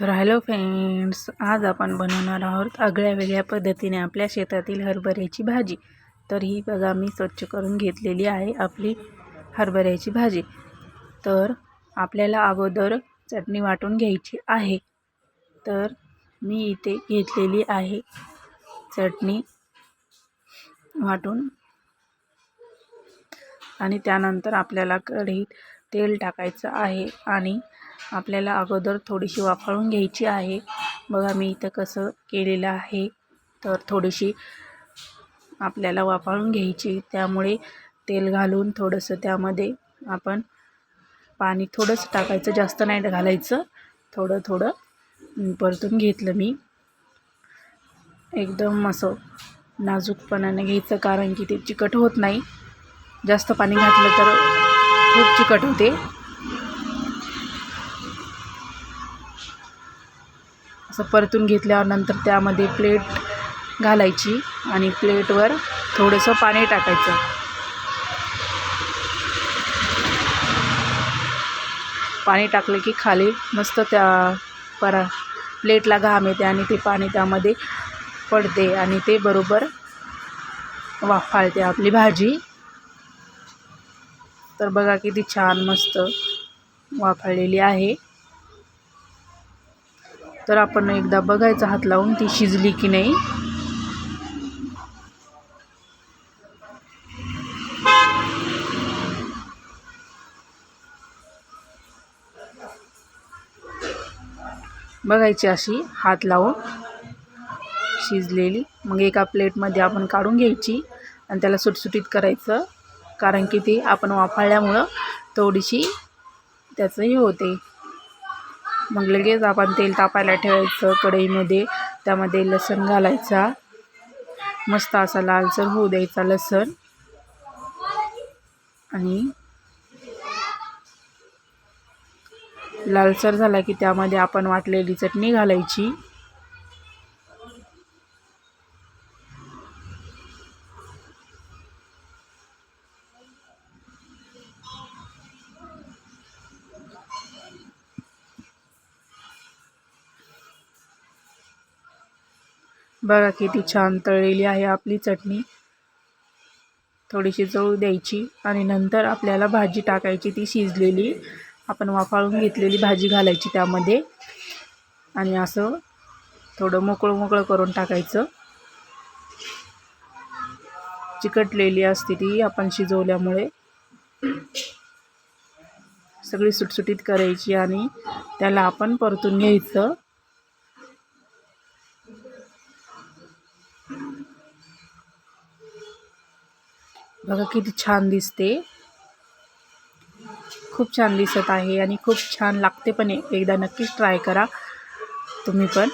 तर hello friends आज आपण बनवणार आहोत आगळ्या वेगळ्या पद्धतीने आपल्या शेतातील हरभऱ्याची भाजी. तर ही बघा मी स्वच्छ करून घेतलेली आहे आपली हरभऱ्याची भाजी. तर आपल्याला अगोदर चटणी वाटून घ्यायची आहे. तर मी इथे घेतलेली आहे चटणी वाटून. आणि त्यानंतर आपल्याला कढईत तेल टाकायचं आहे आणि आपल्याला अगोदर थोडीशी वाफाळून घ्यायची आहे. बघा मी इथं कसं केलेलं आहे. तर थोडीशी आपल्याला वाफाळून घ्यायची. त्यामुळे तेल घालून थोडंसं त्यामध्ये आपण पाणी थोडंसं टाकायचं. जास्त नाही घालायचं. थोडं थोडं परतून घेतलं मी. एकदम असं नाजूकपणाने घ्यायचं कारण की ते चिकट होत नाही. जास्त पाणी घातलं तर खूप चिकट होते. असं परतून घेतल्यावर नंतर त्यामध्ये प्लेट घालायची आणि प्लेटवर थोडंसं पाणी टाकायचं. पाणी टाकलं की खाली मस्त त्या परा प्लेटला घाम येते आणि ते पाणी त्यामध्ये पडते आणि ते बरोबर वाफाळते आपली भाजी. तर बघा किती छान मस्त वाफाळलेली आहे. तर आपण एकदा बघायचं हात लावून ती शिजली की नाही. बघायची अशी हात लावून शिजलेली. मग एका प्लेटमध्ये आपण काढून घ्यायची आणि त्याला सुटसुटीत करायचं. कारण की ती आपण वाफाळल्यामुळं थोडीशी त्याचं हे होते. मग लगेच आपण तेल तापायला ठेवायचं कढईमध्ये. त्यामध्ये लसण घालायचा. मस्त असा लालसर होऊ द्यायचा लसण. आणि लालसर झाला की त्यामध्ये आपण वाटलेली चटणी घालायची. बघा किती छान तळलेली आहे आपली चटणी. थोडीशी जळू द्यायची आणि नंतर आपल्याला भाजी टाकायची ती शिजलेली. आपण वाफाळून घेतलेली भाजी घालायची त्यामध्ये. आणि असं थोडं मोकळं मोकळं करून टाकायचं. चिकटलेली असते ती आपण शिजवल्यामुळे. सगळी सुटसुटीत करायची आणि त्याला आपण परतून घ्यायचं. बघा किती छान दिसते. खूप छान दिसत आहे आणि खूप छान लागते पण एकदा नक्कीच ट्राय करा. तुम्ही पण.